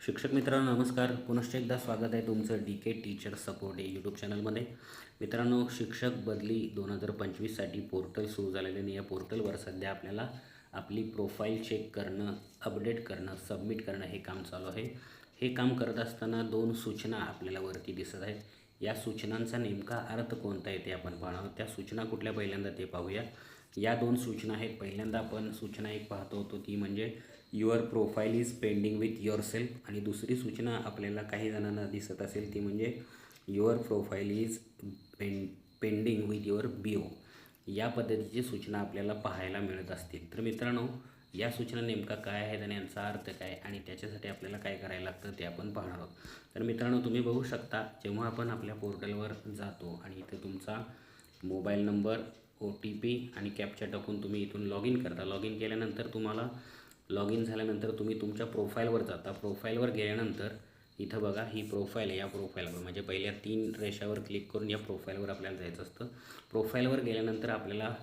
शिक्षक मित्रांनो नमस्कार. पुनश्च एकदा स्वागत आहे तुमचं D K teacher support YouTube चॅनलमध्ये मित्रांनो शिक्षक बदली दोन हजार पंचवीससाठी पोर्टल सुरू झालेले आणि या पोर्टलवर सध्या आपल्याला आपली प्रोफाईल चेक करणं अपडेट करणं सबमिट करणं हे काम चालू आहे. हे काम करत असताना दोन सूचना आपल्याला वरती दिसत आहेत. या सूचनांचा नेमका अर्थ कोणता आहे ते आपण पाहणार त्या सूचना कुठल्या पहिल्यांदा ते पाहूया. या दोन सूचना आहेत. पहिल्यांदा आपण सूचना एक पाहतो होतो ती म्हणजे your profile is pending with yourself आणि दुसरी सूचना आपल्याला काही जणांना दिसत असेल ती म्हणजे युअर प्रोफाईल इज पें pending with your B O या पद्धतीची सूचना आपल्याला पाहायला मिळत असतील. तर मित्रांनो या सूचना नेमका काय आहेत आणि यांचा अर्थ काय आणि त्याच्यासाठी आपल्याला काय करायला लागतं ते आपण पाहणार आहोत. तर मित्रांनो तुम्ही बघू शकता जेव्हा आपण आपल्या पोर्टलवर जातो आणि इथे तुमचा mobile number O T P आणि कॅपचा टाकून तुम्ही इथून लॉग इन करता. लॉग इन केल्यानंतर तुम्हाला लॉग इन झाल्यानंतर तुम्ही तुमच्या प्रोफाईलवर जाता. प्रोफाईलवर गेल्यानंतर इथं बघा ही प्रोफाईल आहे. या प्रोफाईलवर म्हणजे पहिल्या तीन रेषावर क्लिक करून या प्रोफाईलवर आपल्याला जायचं असतं. प्रोफाईलवर गेल्यानंतर आपल्याला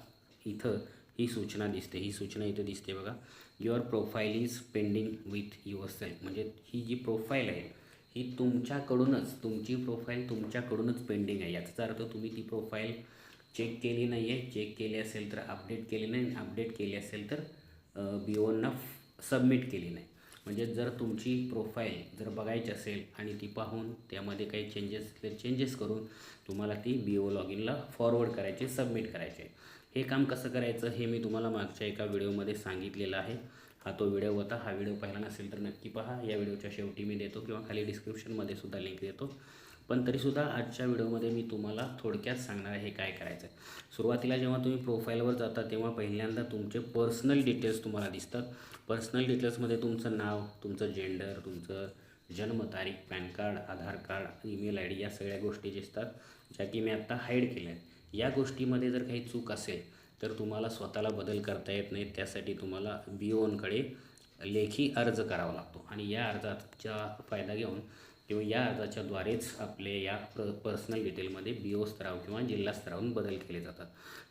इथं ही सूचना दिसते ही सूचना इथं दिसते बघा. Your profile is pending with yourself म्हणजे ही जी प्रोफाईल आहे ही तुमच्याकडूनच तुमची प्रोफाईल तुमच्याकडूनच पेंडिंग आहे. याचा अर्थ तुम्ही ती प्रोफाईल चेक केली नाही आहे चेक केली असेल तर अपडेट केली नाही. अपडेट केली असेल तर बी ओनना सबमिट केली नाही. म्हणजे जर तुमची प्रोफाईल जर बघायची असेल आणि ती पाहून त्यामध्ये काही चेंजेस असले चेंजेस करून तुम्हाला ती बी ओ लॉग इनला फॉरवर्ड करायची सबमिट करायची. हे काम कसं करायचं हे मी तुम्हाला मागच्या एका व्हिडिओमध्ये सांगितलेलं आहे. हा तो व्हिडिओ होता. हा व्हिडिओ पाहिला नसेल तर नक्की पहा. या व्हिडिओच्या शेवटी मी देतो किंवा खाली डिस्क्रिप्शनमध्ये सुद्धा लिंक देतो. पण तरीसुद्धा आजच्या व्हिडिओमध्ये मी तुम्हाला थोडक्यात सांगणार आहे हे काय करायचं आहे सुरुवातीला जेव्हा तुम्ही प्रोफाईलवर जाता तेव्हा पहिल्यांदा तुमचे पर्सनल डिटेल्स तुम्हाला दिसतात. पर्सनल डिटेल्समध्ये तुमचं नाव तुमचं जेंडर तुमचं जन्मतारीख PAN card Aadhaar card email I D या सगळ्या गोष्टी दिसतात ज्या की मी आत्ता हाईड केल्या आहेत या गोष्टीमध्ये जर काही चूक असेल तर तुम्हाला स्वतःला बदल करता येत नाही. त्यासाठी तुम्हाला बी ओनकडे लेखी अर्ज करावा लागतो. आणि या अर्जाचा फायदा घेऊन किंवा या अर्जाच्याद्वारेच आपले या प्र पर्सनल डिटेलमध्ये बी ओ स्तराव किंवा जिल्हा स्तरावरून बदल केले जातात.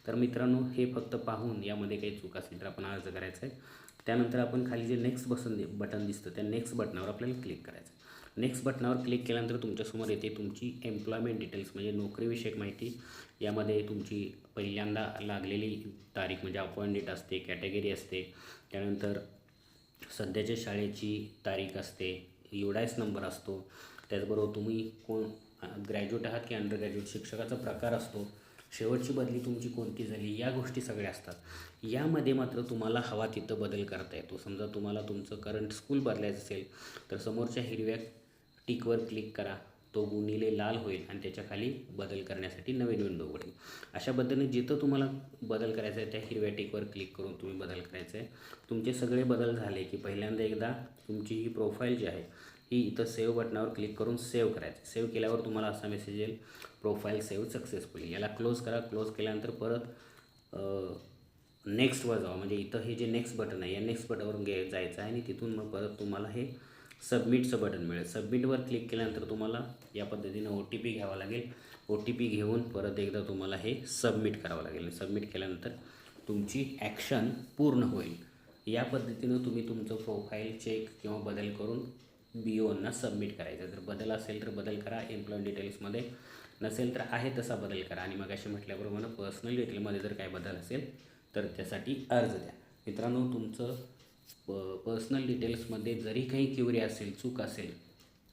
तर मित्रांनो हे फक्त पाहून यामध्ये काही चूक असेल तर आपण अर्ज करायचा आहे. त्यानंतर आपण खाली जे नेक्स्ट बसन बटन दिसतं त्या नेक्स्ट बटनावर आपल्याला क्लिक करायचं आहे. नेक्स्ट बटनावर क्लिक केल्यानंतर तुमच्यासमोर येते तुमची एम्प्लॉयमेंट डिटेल्स म्हणजे नोकरीविषयक माहिती. यामध्ये तुमची पहिल्यांदा लागलेली तारीख म्हणजे अपॉइंट डेट असते कॅटेगरी असते. त्यानंतर सध्याच्या शाळेची तारीख असते एवढाच नंबर असतो. त्याचबरोबर तुम्ही कोण ग्रॅज्युएट आहात की अंडर ग्रॅज्युएट शिक्षकाचा प्रकार असतो. शेवटची बदली तुमची कोणती झाली या गोष्टी सगळ्या असतात. यामध्ये मात्र तुम्हाला हवा तिथं बदल करता येतो. समजा तुम्हाला तुमचं करंट स्कूल बदलायचं असेल तर समोरच्या हिरव्या टिकवर क्लिक करा. तो गुणिले लाल होईल आणि त्याच्याखाली बदल करण्यासाठी नवीन विंडो उघडेल अशा पद्धतीने जिथं तुम्हाला बदल करायचा आहे त्या हिरव्या टिकवर क्लिक करून तुम्ही बदल करायचं आहे. तुमचे सगळे बदल झाले की पहिल्यांदा एकदा तुमची ही प्रोफाईल जी आहे ही इथं सेव्ह बटनावर क्लिक करून सेव्ह करायचं सेव्ह केल्यावर तुम्हाला असा मेसेज येईल प्रोफाईल सेव्ह सक्सेसफुली याला क्लोज करा. क्लोज केल्यानंतर परत नेक्स्टवर जावा. म्हणजे इथं हे जे नेक्स्ट बटन आहे या नेक्स्ट बटनवर गे जायचं आहे आणि तिथून मग परत तुम्हाला हे सबमिटचं बटन मिळेल. सबमिटवर क्लिक केल्यानंतर तुम्हाला या पद्धतीनं ओ टी पी घ्यावा लागेल. ओ टी पी घेऊन परत एकदा तुम्हाला हे सबमिट करावं लागेल. सबमिट केल्यानंतर तुमची ॲक्शन पूर्ण होईल. या पद्धतीनं तुम्ही तुमचं प्रोफाईल चेक किंवा बदल करून बी ओना सबमिट करायचं. जर बदल असेल तर बदल करा. एम्प्लॉय डिटेल्समध्ये नसेल तर आहे तसा बदल करा. आणि मग असे म्हटल्याप्रमाणे पर्सनल डिटेलमध्ये जर काय बदल असेल तर त्यासाठी अर्ज द्या. मित्रांनो तुमचं प पर्सनल डिटेल्समध्ये जरी काही क्युरी असेल चूक असेल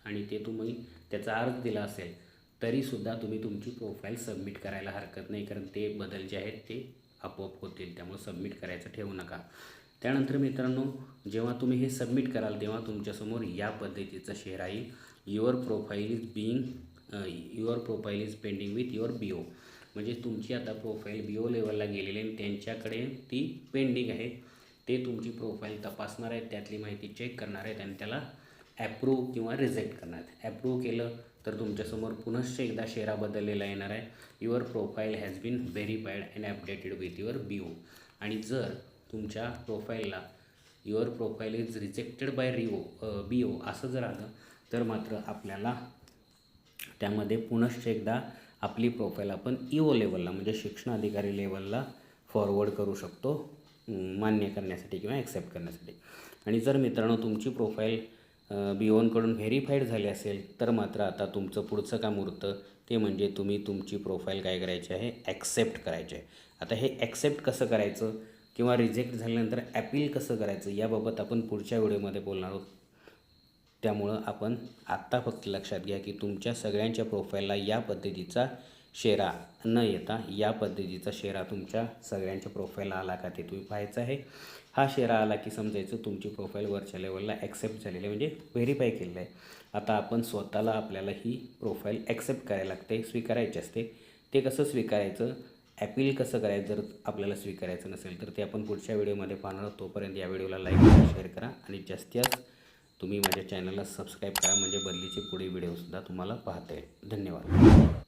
आणि ते तुम्ही त्याचा अर्ज दिला असेल तरीसुद्धा तुम्ही तुमची प्रोफाईल सबमिट करायला हरकत नाही. कारण ते बदल जे आहेत ते आपोआप होतील. त्यामुळे सबमिट करायचं ठेवू नका. त्यानंतर मित्रांनो जेव्हा तुम्ही हे सबमिट कराल तेव्हा तुमच्यासमोर या पद्धतीचं शेअर आहे. Your profile is being your profile is pending with your B O म्हणजे तुमची आता प्रोफाईल बी ओ लेवलला गेलेली आणि त्यांच्याकडे ती पेंडिंग आहे. ते तुमची प्रोफाईल तपासणार आहेत त्यातली माहिती चेक करणार आहेत आणि त्याला ॲप्रूव्ह किंवा रिजेक्ट करणार आहेत. ॲप्रूव्ह केलं तर तुमच्यासमोर पुनश्च एकदा शेरा बदललेला येणार आहे. Your profile has been verified and updated with your B O आणि जर तुमच्या प्रोफाईलला your profile is rejected by Rio B O असं जर आलं तर मात्र आपल्याला त्यामध्ये पुनश्च एकदा आपली प्रोफाईल आपण इओ लेवलला म्हणजे शिक्षण अधिकारी लेवलला फॉरवर्ड करू शकतो. मान्य करण्यासाठी किंवा ॲक्सेप्ट करण्यासाठी. आणि जर मित्रांनो तुमची प्रोफाईल बी ओनकडून व्हेरीफाईड झाली असेल तर मात्र आता तुमचं पुढचं काम उरतं. ते म्हणजे तुम्ही तुमची प्रोफाईल काय करायची आहे? ॲक्सेप्ट करायची आहे. आता हे ॲक्सेप्ट कसं करायचं किंवा रिजेक्ट झाल्यानंतर ॲपील कसं करायचं याबाबत आपण पुढच्या व्हिडिओमध्ये बोलणार आहोत. त्यामुळं आपण आत्ता फक्त लक्षात घ्या की तुमच्या सगळ्यांच्या प्रोफाईलला या पद्धतीचा शेरा न येता या पद्धतीचा शेरा तुमच्या सगळ्यांच्या प्रोफाईलला आला का ते तुम्ही पाहायचं आहे. हा शेरा आला की समजायचं तुमची प्रोफाईल वरच्या लेवलला ॲक्सेप्ट झालेली आहे म्हणजे व्हेरीफाय केलेलं आहे. आता आपण स्वतःला आपल्याला ही प्रोफाईल ॲक्सेप्ट करायला लागते स्वीकारायची असते. ते कसं स्वीकारायचं? ॲपील कसं करायचं? जर आपल्याला स्वीकारायचं नसेल तर ते आपण पुढच्या व्हिडिओमध्ये पाहणार आहोत. तोपर्यंत या व्हिडिओला लाईक करा शेअर करा आणि जास्तीत जास्त तुम्ही माझ्या चॅनलला सबस्क्राईब करा. म्हणजे बदलीचे पुढे व्हिडिओसुद्धा तुम्हाला पाहता येईल. धन्यवाद.